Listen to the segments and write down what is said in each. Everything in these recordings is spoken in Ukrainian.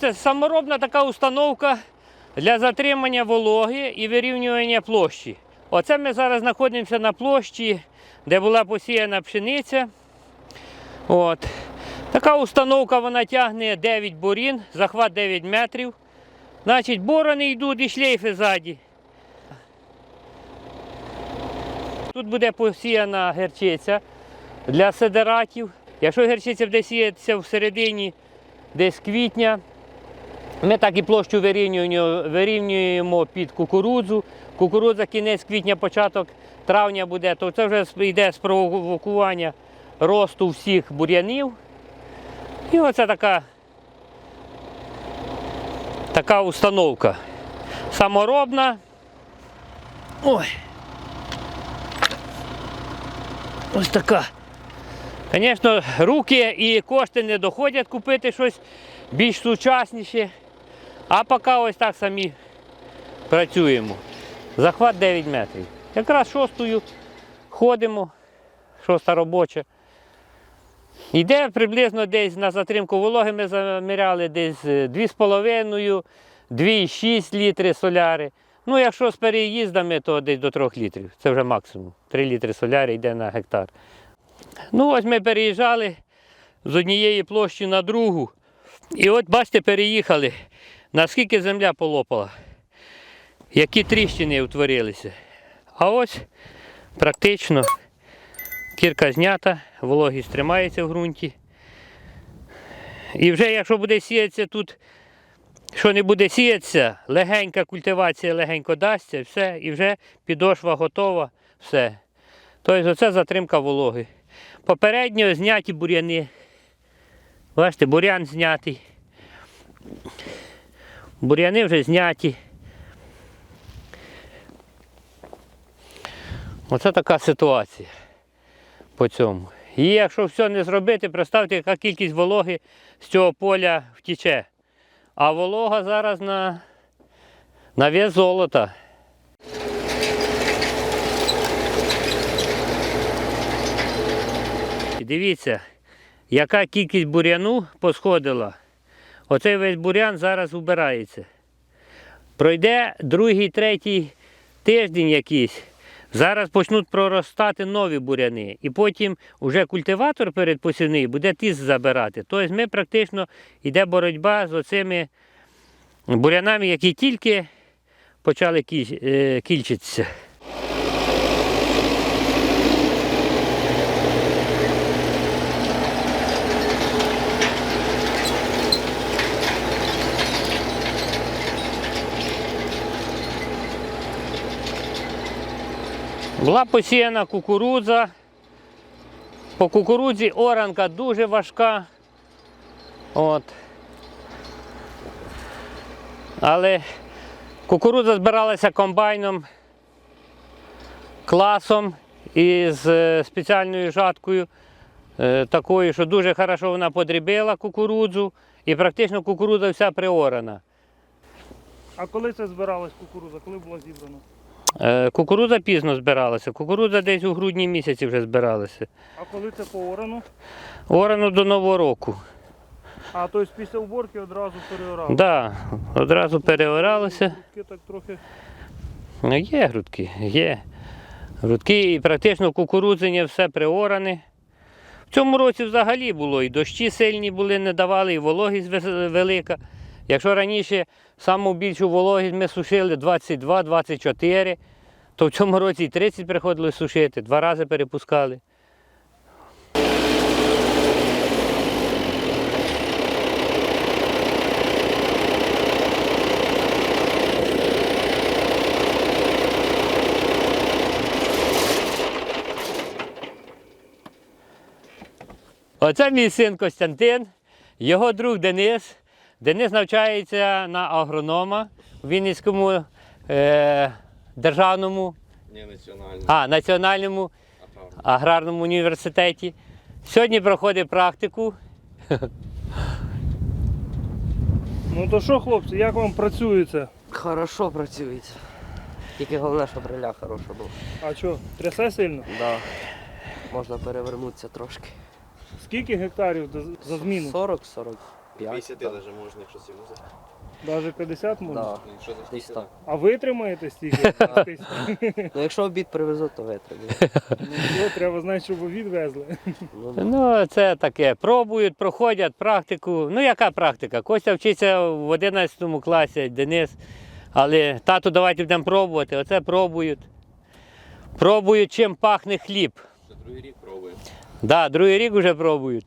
Це? Саморобна така установка для затримання вологи і вирівнювання площі. Оце ми зараз знаходимося на площі, де була посіяна пшениця. От. Така установка вона тягне 9 борін, захват 9 метрів. Значить, борони йдуть і шлейфи ззаді. Тут буде посіяна герчиця для сидератів. Якщо герчиця буде сіятися в середині десь квітня, ми так і площу вирівнюємо, під кукурудзу. Кукурудза кінець квітня, початок травня буде, то це вже йде спровокування росту всіх бур'янів. І оце така, така установка. Саморобна. Ой. Ось така. Звісно, руки і кошти не доходять купити щось більш сучасніше. А поки ось так самі працюємо. Захват 9 метрів. Якраз шостою ходимо, шоста робоча. Йде приблизно десь на затримку вологи ми заміряли десь е, 2,5, 2,6 літри соляри. Ну, якщо з переїздами, то десь до 3 літрів. Це вже максимум. 3 літри соляри йде на гектар. Ну, ось ми переїжджали з однієї площі на другу. І от бачите, переїхали. Наскільки земля полопала, які тріщини утворилися. А ось практично кірка знята, вологість тримається в ґрунті. І вже якщо буде сіятися тут, що не буде сіятися, легенька культивація легенько дасться, все, і вже підошва готова, все. Тобто оце затримка вологи. Попередньо зняті бур'яни. Бачите, бур'ян знятий. Бур'яни вже зняті. Оце така ситуація по цьому. І якщо все не зробити, представте, яка кількість вологи з цього поля втіче. А волога зараз на, на вес золота. Дивіться, яка кількість бур'яну посходила. Оцей весь бур'ян зараз убирається. Пройде другий, третій тиждень якийсь. Зараз почнуть проростати нові буряни. І потім вже культиватор передпосівний буде тиск забирати. Тобто ми практично йде боротьба з оцими бурянами, які тільки почали е, кільчитися. Була посіяна кукурудза. По кукурудзі оранка дуже важка. От. Але кукурудза збиралася комбайном, класом із е, спеціальною жаткою, е, такою, що дуже хорошо вона подрібила кукурудзу і практично кукурудза вся приорана. А коли це збиралась кукуруза? Коли була зібрана? Е, Кукурудза пізно збиралася, кукурудза десь у грудні місяці вже збиралася. А коли це по орану? Орано до Нового року. А тобто після уборки одразу переорали? Так, да, одразу переоралося. Грудки так трохи. Ну, є грудки, є. Грудки і практично кукурудзення все приоране. В цьому році взагалі було і дощі сильні були, не давали, і вологість велика. Якщо раніше саму більшу вологість ми сушили 22-24, то в цьому році і 30 приходилось сушити, два рази перепускали. Оце мій син Костянтин, його друг Денис. Денис навчається на агронома в Вінницькому е, державному, Не національний. а, національному аграрному університеті. Сьогодні проходить практику. Ну то що, хлопці, як вам працюється? Хорошо працюється. Тільки головне, щоб реля хороша була. А що, трясе сильно? Да. Можна перевернутися трошки. Скільки гектарів до- за зміну? 40-40. 5. 50 даже можна, якщо за. Навіть 50 можна? Да, Ну, якщо десь так. А витримаєте стільки? Ну якщо обід привезуть, то витримаю. Ну, треба знати, щоб обід везли. Ну. Ну, це таке. Пробують, проходять практику. Ну, яка практика? Костя вчиться в 11 класі, Денис. Але тату, давайте будемо пробувати. Оце пробують. Пробують, чим пахне хліб. Другий рік пробуємо. Да, другий рік вже пробують.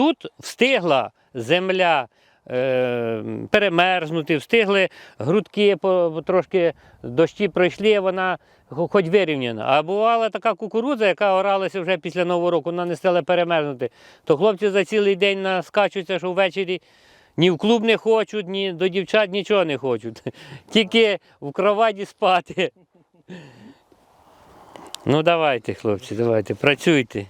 Тут встигла земля е, перемерзнути, встигли грудки, трошки дощі пройшли, вона хоч вирівняна. А бувала така кукурудза, яка оралася вже після Нового року, вона не стала перемерзнути. То хлопці за цілий день наскачуються, що ввечері ні в клуб не хочуть, ні до дівчат нічого не хочуть. Тільки в кроваті спати. Ну давайте, хлопці, давайте, працюйте.